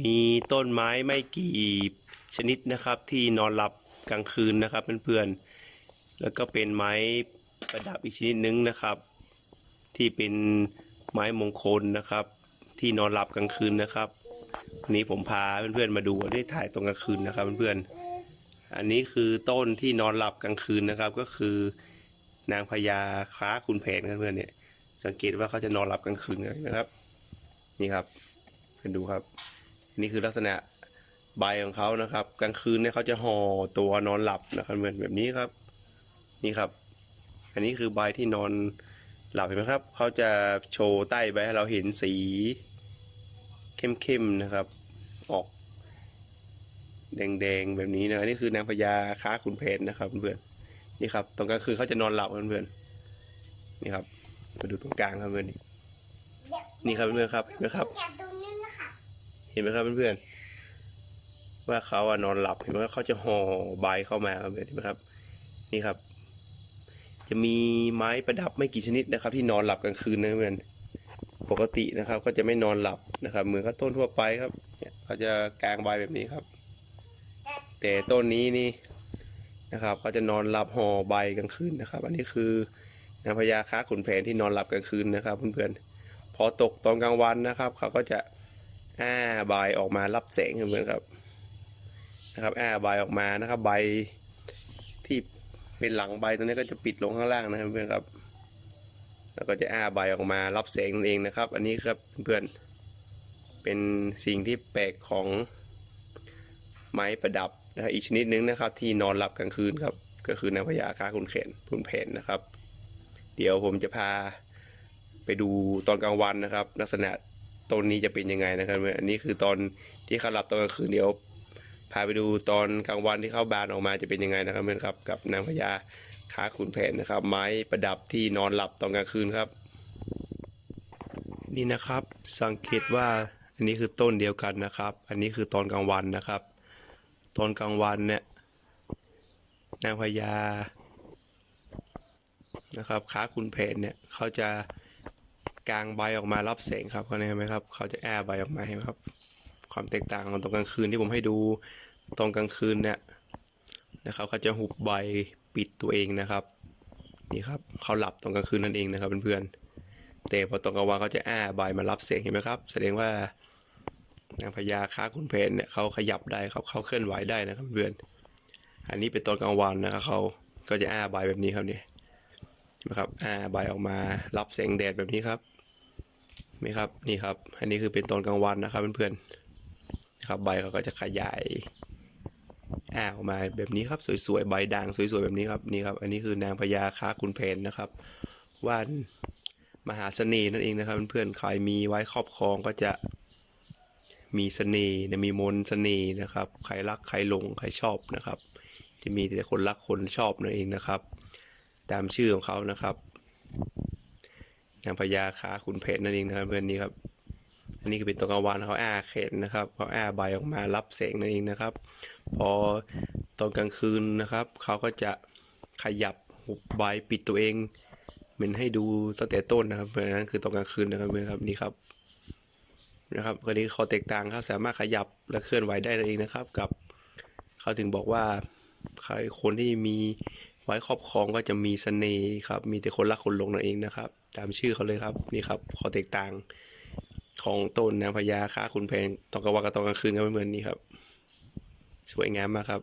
มีต้นไม้ไม่กี่ชนิดนะครับ ที่นอนหลับกลางคืนนะครับเพื่อนๆแล้วก็เป็นไม้ประดับอีกชนิดนึงนะครับ ที่เป็นไม้มงคลนะครับ ที่นอนหลับกลางคืนนะครับวันนี้ผมพาเพื่อนๆมาดูได้ถ่ายตรงกลางคืนนะครับเพื่อนๆอันนี้คือต้นที่นอนหลับกลางคืนนะครับ ก็คือนางพญาคล้าคุณแผนเพื่อนๆเนี่ย สังเกตว่าเขาจะนอนหลับกลางคืนนนะครับ นี่ครับเพื่อนดูครับ นี่คือลักษณะใบของเขานะครับ กลางคืนเนี่ยเขาจะห่อตัวนอนหลับนะครับเหมือนแบบนี้ครับ นี่ครับ อันนี้คือใบที่นอนหลับเห็นไหมครับเขาจะโชว์ใต้ใบให้เราเห็นสีเข้มๆนะครับ ออก แดงๆแบบนี้นะนี่คือนางพญาค้าขุนเพนนะครับเพื่อนนี่ครับตอนกลางคืนเขาจะนอนหลับเพื่อนนี่ครับมาดูตรงกลางครับเพื่อนนี่ครับเพื่อนครับเห็นไหมครับ เห็นไหมครับเพื่อนๆว่าเขาอะนอนหลับเห็นไหมว่าเขาจะห่อใบเข้ามาเห็นไหมครับ นี่ครับ จะมีไม้ประดับไม่กี่ชนิดนะครับ ที่นอนหลับกลางคืนนะเพื่อนปกตินะครับ ก็จะไม่นอนหลับนะครับเหมือนกับต้นทั่วไปครับเนี่ยเขาจะกางใบแบบนี้ครับ แต่ต้นนี้นี่นะครับเขาจะนอนหลับห่อใบกลางคืนนะครับ อันนี้คือนางพญาค้าขุนแผนที่นอนหลับกลางคืนนะครับเพื่อนๆพอตกตอนกลางวันนะครับ เขาก็จะ อ้าใบออกมารับแสงเหมือนครับนะครับอ้าใบออกมานะครับ ใบที่เป็นหลังใบตรงนี้ก็จะปิดลงข้างล่างนะครับเพื่อนครับ แล้วก็จะอ้าใบออกมารับแสงนั่นเองนะครับ อันนี้ครับเพื่อนเป็นสิ่งที่แปลกของไม้ประดับนะครับอีกชนิดหนึงนะครับ ที่นอนหลับกลางคืนครับ ก็คือนางพญาคาคุณเขนคุณเพนนะครับ เดี๋ยวผมจะพาไปดูตอนกลางวันนะครับ ลักษณะ ต้นนี้จะเป็นยังไงนะครับอันนี้คือตอนที่เขาหลับตอนกลางคืนเดี๋ยวพาไปดูตอนกลางวันที่เขาบานออกมาจะเป็นยังไงนะครับเพื่อนครับ กับนางพญาขาขุนแผนนะครับ ไม้ประดับที่นอนหลับตอนกลางคืนครับ นี่นะครับ สังเกตว่าอันนี้คือต้นเดียวกันนะครับ อันนี้คือตอนกลางวันนะครับ ตอนกลางวันเนี่ยนางพญานะครับขาขุนแผนเนี่ยเขาจะ กลางใบออกมารับแสงครับเขาเนี่ยเห็นไหมครับเขาจะแอบใบออกมาเห็นไหมครับ ความแตกต่างของตอนกลางคืนที่ผมให้ดูตอนกลางคืนเนี่ยนะครับเขาจะหุบใบปิดตัวเองนะครับนี่ครับเขาหลับตอนกลางคืนนั่นเองนะครับเพื่อนๆแต่พอตอนกลางวันเขาจะแอบใบมารับแสงเห็นไหมครับ แสดงว่านางพญาค้าคุณเพนเนี่ยเขาขยับได้ครับเขาเคลื่อนไหวได้นะครับเพื่อนอันนี้เป็นตอนกลางวันนะครับเขาก็จะแอบใบแบบนี้ครับเนี่ย นไหมครับแอบใบออกมารับแสงแดดแบบนี้ครับไหมครับนี่ครับ อันนี้คือเป็นตอนกลางวันนะครับเพื่อนๆนะครับใบเขาก็จะขยายอ่าออกมาแบบนี้ครับสวยๆใบด่างสวยๆแบบนี้ครับนี่ครับ อันนี้คือนางพญาค้าคุณเพนนะครับว่านมหาเสน่ห์นั่นเองนะครับเพื่อนๆใครมีไว้ครอบครองก็จะมีเสน่ห์นะมีมนเสน่ห์นะครับ ใครรักใครหลงใครชอบนะครับ จะมีแต่คนรักคนชอบนั่นเองนะครับ ตามชื่อของเขานะครับนางพญาขาขุนเพชรนั่นเองนะครับเพื่อนนี่ครับ อันนี้ก็เป็นตัวกลางวันเขาอ้าเข็นนะครับเขาอ้าใบออกมารับแสงนั่นเองนะครับ พอตอนกลางคืนนะครับเขาก็จะขยับหุบใบปิดตัวเองเหมือนให้ดูตั้งแต่ต้นนะครับเพราะฉะนั้นคือตอนกลางคืนนะครับเพื่อนครับนี่ครับนะครับคนนี้เขาแตกต่างครับสามารถขยับและเคลื่อนไหวได้นั่นเองนะครับ กับเขาถึงบอกว่าใครคนที่มี ไว้ครอบครองก็จะมีเสน่ห์ครับ มีแต่คนรักคนหลงนั่นเองนะครับ ตามชื่อเขาเลยครับ นี่ครับขอแตกต่างของต้นนางพญาค้าคุณแพงตอนกลางวันกับตอนกลางคืนก็ไม่เหมือนนี้ครับ สวยงามมากครับ